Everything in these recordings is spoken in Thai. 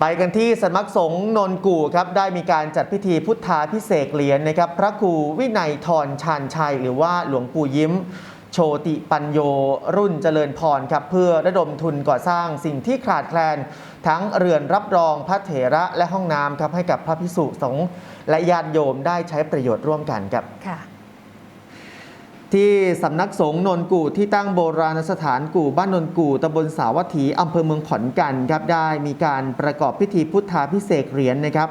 ไปกันที่สำนักสงฆ์นนกู่ครับได้มีการจัดพิธีพุทธาพิเศษเหรียญนะครับ พระครูวินัยทรชาญชัย หรือว่าหลวงปู่ยิ้ม โชติปัญโยรุ่นเจริญพรครับเพื่อระดมทุนก่อสร้างสิ่งที่ขาดแคลน ทั้งเรือนรับรองพระเถระและห้องน้ำครับให้กับพระพิสุสงฆ์และญาติโยมได้ใช้ประโยชน์ร่วมกันครับค่ะ ที่สำนักสงฆ์นนกู่ที่ตั้งโบราณสถานกู่บ้านนนกู่ตำบลสาวัตถีอำเภอเมืองขอนแก่นครับได้มีการประกอบพิธีพุทธาพิเศษเหรียญนะครับ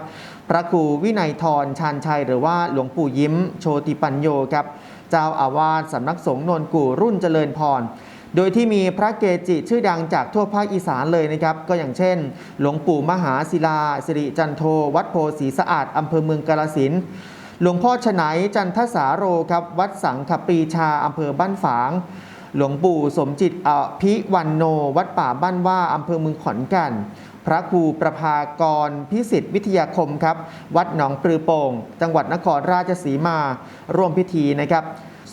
พระครูวินัยทรชาญชัยหรือว่าหลวงปู่ยิ้ม โชติปัญโยครับเจ้าอาวาสสำนักสงฆ์นนกู่รุ่นเจริญพรโดยที่มีพระเกจิชื่อดังจากทั่วภาคอีสานเลยนะครับ ก็อย่างเช่น หลวงปู่มหาศิลาสิริจันโท วัดโพศรีสะอาดอำเภอเมืองกาลสิน หลวงพ่อฉไนจันทสาโรครับวัดสังขปรีชาอำเภอบ้านฝาง หลวงปู่สมจิตอภิวันโน วัดป่าบ้านว่าอำเภอเมืองขอนแก่นพระครูประภากรพิสิทธิวิทยาคมครับ วัดหนองปลือโป่งจังหวัดนครราชสีมา ร่วมพิธีนะครับ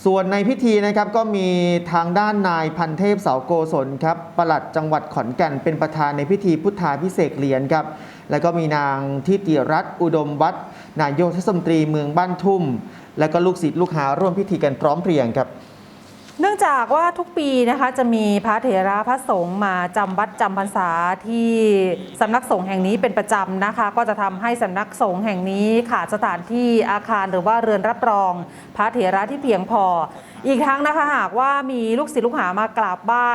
ส่วนในพิธีนะครับก็มีทางด้านนายพันเทพเสาโกศลครับปลัดจังหวัดขอนแก่นเป็นประธานในพิธีพุทธาพิเศษเหรียญครับแล้วก็มีนางทิติรัตน์อุดมวัฒนายกเทศมนตรีเมืองบ้านทุ่ม และก็ลูกศิษย์ลูกหาร่วมพิธีกันพร้อมเพรียงครับ เนื่องจากว่าทุกปีนะคะจะมีพระเถระพระสงฆ์มาจำวัดจำพรรษาที่สำนักสงฆ์แห่งนี้เป็นประจำนะคะ ก็จะทำให้สำนักสงฆ์แห่งนี้ขาดสถานที่อาคารหรือว่าเรือนรับรอง พระเถระที่เพียงพอ อีกทั้งนะคะหากว่ามีลูกศิษย์ลูกหามากราบไหว้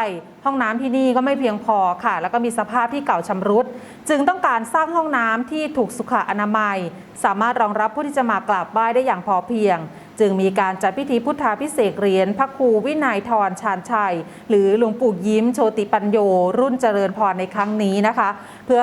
ห้องน้ำที่นี่ก็ไม่เพียงพอค่ะ แล้วก็มีสภาพที่เก่าชำรุด จึงต้องการสร้างห้องน้ำที่ถูกสุขอนามัย สามารถรองรับผู้ที่จะมากราบไหว้ได้อย่างพอเพียง จึงมีการจัดพิธีพุทธาพิเศษเหรียญพระครูวินัยทรชานชัย หรือหลวงปู่ยิ้มโชติปัญโยรุ่นเจริญพรในครั้งนี้นะคะ เพื่อ